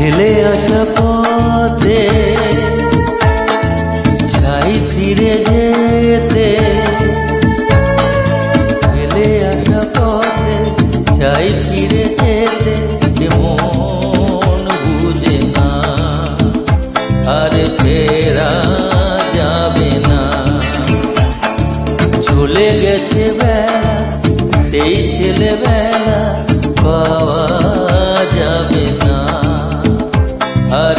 হেলে আসা পথে চাই ফিরে যেতে। হেলে আসা পথে চাই ফিরে যেতে কেমন বুঝে না, আরে ফেরা যাবে না। চলে গেছে বেলা, সেই ছেলেবেলা বাবা আর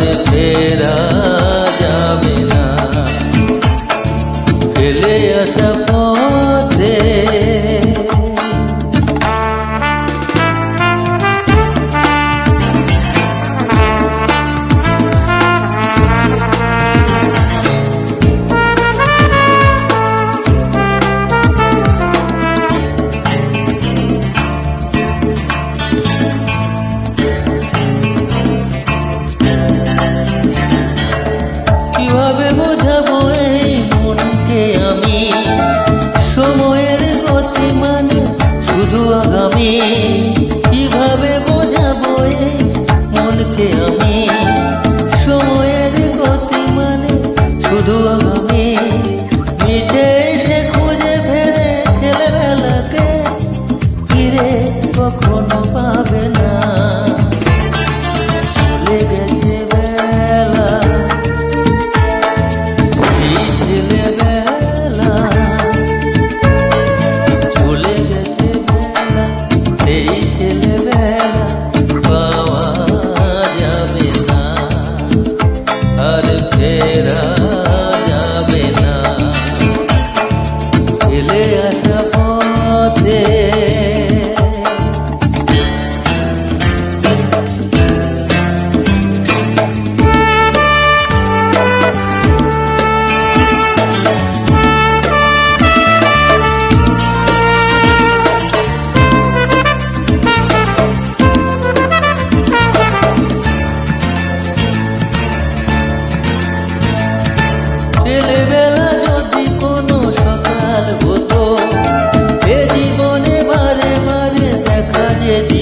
দেখা যে